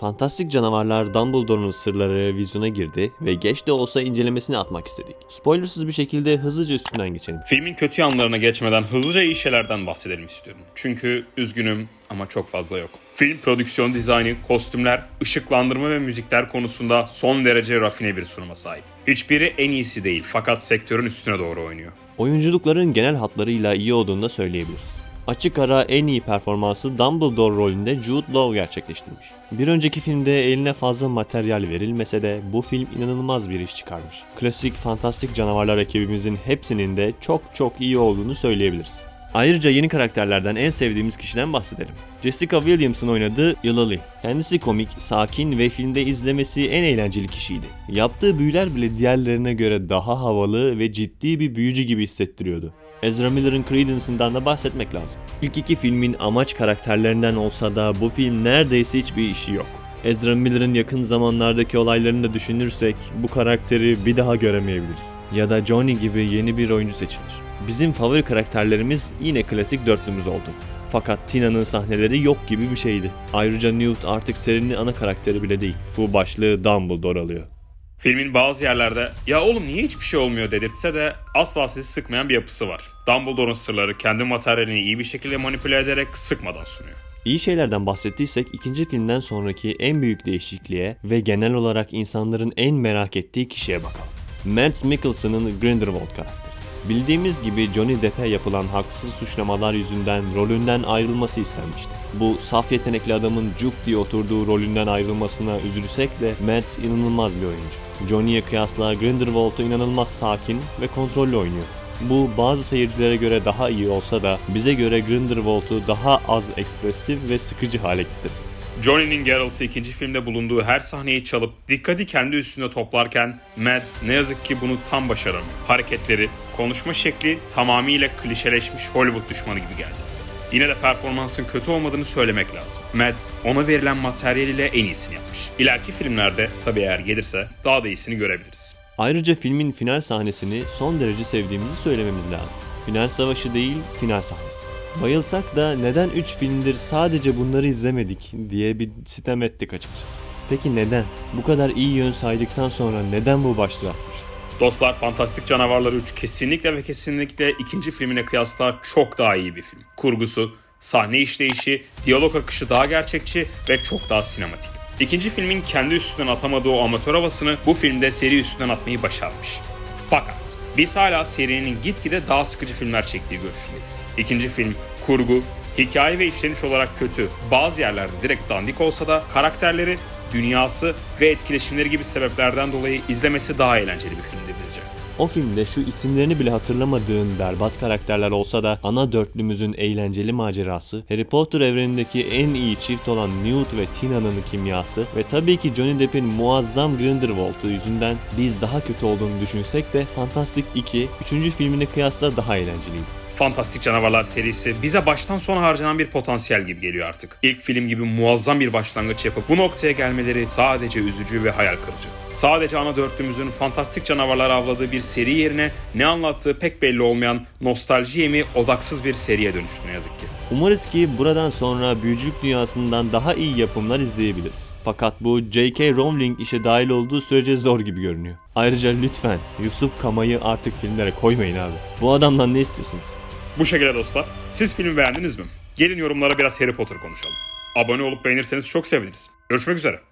Fantastik canavarlar Dumbledore'un sırları vizyona girdi ve geç de olsa incelemesini atmak istedik. Spoilersız bir şekilde hızlıca üstünden geçelim. Filmin kötü yanlarına geçmeden hızlıca iyi şeylerden bahsedelim istiyorum. Çünkü üzgünüm ama çok fazla yok. Film prodüksiyon dizaynı, kostümler, ışıklandırma ve müzikler konusunda son derece rafine bir sunuma sahip. Hiçbiri en iyisi değil fakat sektörün üstüne doğru oynuyor. Oyunculukların genel hatlarıyla iyi olduğunu da söyleyebiliriz. Açık ara en iyi performansı Dumbledore rolünde Jude Law gerçekleştirmiş. Bir önceki filmde eline fazla materyal verilmese de bu film inanılmaz bir iş çıkarmış. Klasik fantastik canavarlar ekibimizin hepsinin de çok çok iyi olduğunu söyleyebiliriz. Ayrıca yeni karakterlerden en sevdiğimiz kişiden bahsedelim. Jessica Williams'ın oynadığı Eulalie. Kendisi komik, sakin ve filmde izlemesi en eğlenceli kişiydi. Yaptığı büyüler bile diğerlerine göre daha havalı ve ciddi bir büyücü gibi hissettiriyordu. Ezra Miller'ın Credence'ından da bahsetmek lazım. İlk iki filmin amaç karakterlerinden olsa da bu film neredeyse hiçbir işi yok. Ezra Miller'ın yakın zamanlardaki olaylarını da düşünürsek bu karakteri bir daha göremeyebiliriz. Ya da Johnny gibi yeni bir oyuncu seçilir. Bizim favori karakterlerimiz yine klasik dörtlümüz oldu. Fakat Tina'nın sahneleri yok gibi bir şeydi. Ayrıca Newt artık serinin ana karakteri bile değil. Bu başlığı Dumbledore alıyor. Filmin bazı yerlerde ya oğlum niye hiçbir şey olmuyor dedirtse de asla sizi sıkmayan bir yapısı var. Dumbledore'un sırları kendi materyalini iyi bir şekilde manipüle ederek sıkmadan sunuyor. İyi şeylerden bahsettiysek ikinci filmden sonraki en büyük değişikliğe ve genel olarak insanların en merak ettiği kişiye bakalım. Mads Mikkelsen'ın Grindelwald karakteri. Bildiğimiz gibi Johnny Depp'e yapılan haksız suçlamalar yüzünden rolünden ayrılması istenmişti. Bu saf yetenekli adamın cuk diye oturduğu rolünden ayrılmasına üzülsek de Mads inanılmaz bir oyuncu. Johnny'ye kıyasla Grindelwald'u inanılmaz sakin ve kontrollü oynuyor. Bu bazı seyircilere göre daha iyi olsa da bize göre Grindelwald'u daha az ekspresif ve sıkıcı hale getirdi. Johnny'nin Geralt'ı ikinci filmde bulunduğu her sahneyi çalıp dikkati kendi üstüne toplarken Mads ne yazık ki bunu tam başaramıyor. Hareketleri, konuşma şekli tamamıyla klişeleşmiş Hollywood düşmanı gibi geldi bize. Yine de performansın kötü olmadığını söylemek lazım. Mads ona verilen materyal ile en iyisini yapmış. İleriki filmlerde tabi eğer gelirse daha da iyisini görebiliriz. Ayrıca filmin final sahnesini son derece sevdiğimizi söylememiz lazım. Final savaşı değil, final sahnesi. Bayılsak da neden 3 filmdir sadece bunları izlemedik diye bir sitem ettik açıkçası. Peki neden? Bu kadar iyi yön saydıktan sonra neden bu başlığı atmışız? Dostlar Fantastik Canavarlar 3 kesinlikle ve kesinlikle ikinci filmine kıyasla çok daha iyi bir film. Kurgusu, sahne işleyişi, diyalog akışı daha gerçekçi ve çok daha sinematik. İkinci filmin kendi üstünden atamadığı o amatör havasını bu filmde seri üstünden atmayı başarmış. Fakat biz hala serinin gitgide daha sıkıcı filmler çektiği görüşündeyiz. İkinci film, kurgu, hikaye ve işleniş olarak kötü, bazı yerlerde direkt dandik olsa da karakterleri, dünyası ve etkileşimleri gibi sebeplerden dolayı izlemesi daha eğlenceli bir filmdi bizce. O filmde şu isimlerini bile hatırlamadığın berbat karakterler olsa da ana dörtlümüzün eğlenceli macerası, Harry Potter evrenindeki en iyi çift olan Newt ve Tina'nın kimyası ve tabii ki Johnny Depp'in muazzam Grindelwald'u yüzünden biz daha kötü olduğunu düşünsek de Fantastic 2 3. filmine kıyasla daha eğlenceliydi. Fantastik Canavarlar serisi bize baştan sona harcanan bir potansiyel gibi geliyor artık. İlk film gibi muazzam bir başlangıç yapıp bu noktaya gelmeleri sadece üzücü ve hayal kırıcı. Sadece ana dörtlümüzün fantastik canavarlar avladığı bir seri yerine ne anlattığı pek belli olmayan nostalji yemi odaksız bir seriye dönüştü ne yazık ki. Umarız ki buradan sonra büyücülük dünyasından daha iyi yapımlar izleyebiliriz. Fakat bu J.K. Rowling işe dahil olduğu sürece zor gibi görünüyor. Ayrıca lütfen Yusuf Kama'yı artık filmlere koymayın abi. Bu adamdan ne istiyorsunuz? Bu şekilde dostlar. Siz filmi beğendiniz mi? Gelin yorumlara biraz Harry Potter konuşalım. Abone olup beğenirseniz çok seviniriz. Görüşmek üzere.